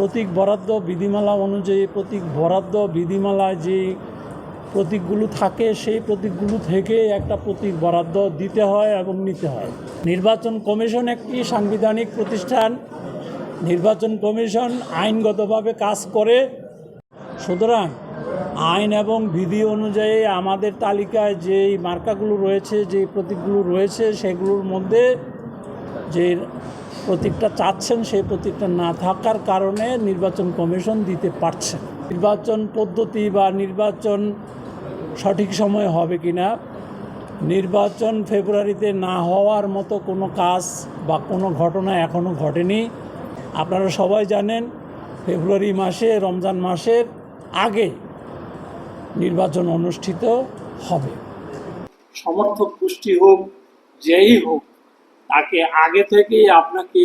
প্রতীক বরাদ্দ বিধিমালা অনুযায়ী প্রতীক বরাদ্দ বিধিমালায় যে প্রতীকগুলো থাকে, সেই প্রতীকগুলো থেকে একটা প্রতীক বরাদ্দ দিতে হয় এবং নিতে হয়। নির্বাচন কমিশন একটি সাংবিধানিক প্রতিষ্ঠান। নির্বাচন কমিশন আইনগতভাবে কাজ করে। সুতরাং আইন এবং বিধি অনুযায়ী আমাদের তালিকায় যেই মার্কাগুলো রয়েছে, যেই প্রতীকগুলো রয়েছে, সেগুলোর মধ্যে যে প্রতীকটা চাচ্ছেন সেই প্রতীকটা না থাকার কারণে নির্বাচন কমিশন দিতে পারছে নির্বাচন পদ্ধতি বা নির্বাচন সঠিক সময়ে হবে কি না, নির্বাচন ফেব্রুয়ারিতে না হওয়ার মতো কোনো কাজ বা কোনো ঘটনা এখনও ঘটেনি। আপনারা সবাই জানেন, ফেব্রুয়ারি মাসে, রমজান মাসের আগে নির্বাচন অনুষ্ঠিত হবে। সমর্থক গোষ্ঠী হোক, যেই হোক তাকে আগে থেকেই আপনাকে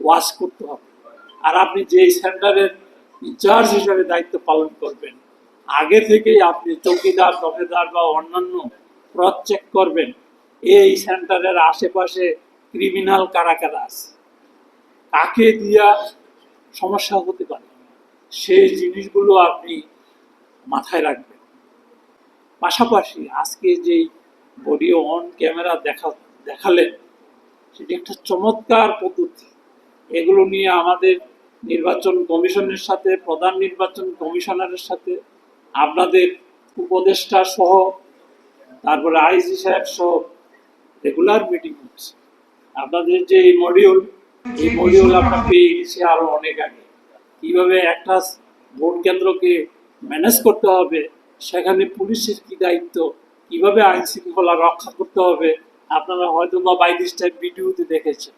ওয়াশ করতে হবে। আর আপনি যেই সেন্টারের ইনচার্জ হিসাবে দায়িত্ব পালন করবেন, আগে থেকেই আপনি চৌকিদার, দফেদার বা অন্যান্য ক্রস চেক করবেন, এই সেন্টারের আশেপাশে ক্রিমিনাল কারা কারা আছে? কাকে দিয়া সমস্যা হতে পারে? সেই জিনিসগুলো আপনি মাথায় রাখবেন। পাশাপাশি আজকে যেই বডি অন ক্যামেরা দেখা দেখালেন সেটি একটা চমৎকার পদ্ধতি। এগুলো নিয়ে আমাদের নির্বাচন কমিশনের সাথে, প্রধান নির্বাচন কমিশনারের সাথে, আপনাদের উপদেষ্টা সহ, তারপরে আইজি সাহেব সহ রেগুলার মিটিং হচ্ছে আপনাদের যে এই মডিউল এই মডিউল আমরা পেয়ে গেছি আরও অনেক আগে। কীভাবে একটা ভোট কেন্দ্রকে ম্যানেজ করতে হবে, সেখানে পুলিশের কি দায়িত্ব, কীভাবে আইন শৃঙ্খলা রক্ষা করতে হবে আপনারা হয়তো বা বাই দিস টাইপ ভিডিওতে দেখেছেন।